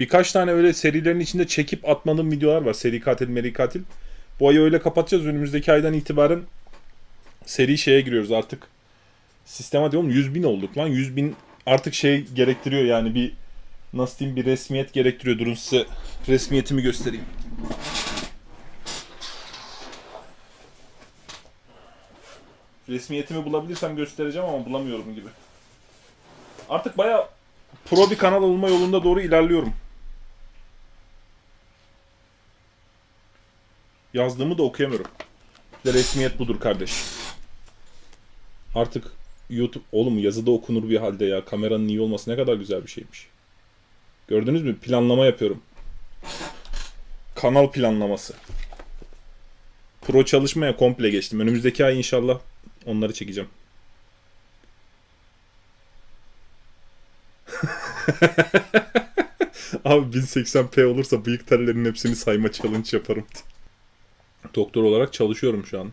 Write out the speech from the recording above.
Birkaç tane öyle serilerin içinde çekip atmadığım videolar var. Seri katil, meri katil. Bu ayı öyle kapatacağız. Önümüzdeki aydan itibaren seri şeye giriyoruz artık. Sistema diyorum 100 bin olduk lan. 100 bin artık şey gerektiriyor yani bir nasıl diyeyim bir resmiyet gerektiriyor. Durun size resmiyetimi göstereyim. Resmiyetimi bulabilirsem göstereceğim ama bulamıyorum gibi. Artık baya pro bir kanal olma yolunda doğru ilerliyorum. Yazdığımı da okuyamıyorum. İşte resmiyet budur kardeş. Artık YouTube oğlum yazıda okunur bir halde ya. Kameranın iyi olması ne kadar güzel bir şeymiş. Gördünüz mü? Planlama yapıyorum. Kanal planlaması. Pro çalışmaya komple geçtim. Önümüzdeki ay inşallah onları çekeceğim. Abi 1080p olursa bıyık tellerinin hepsini sayma challenge yaparım. Doktor olarak çalışıyorum şu an.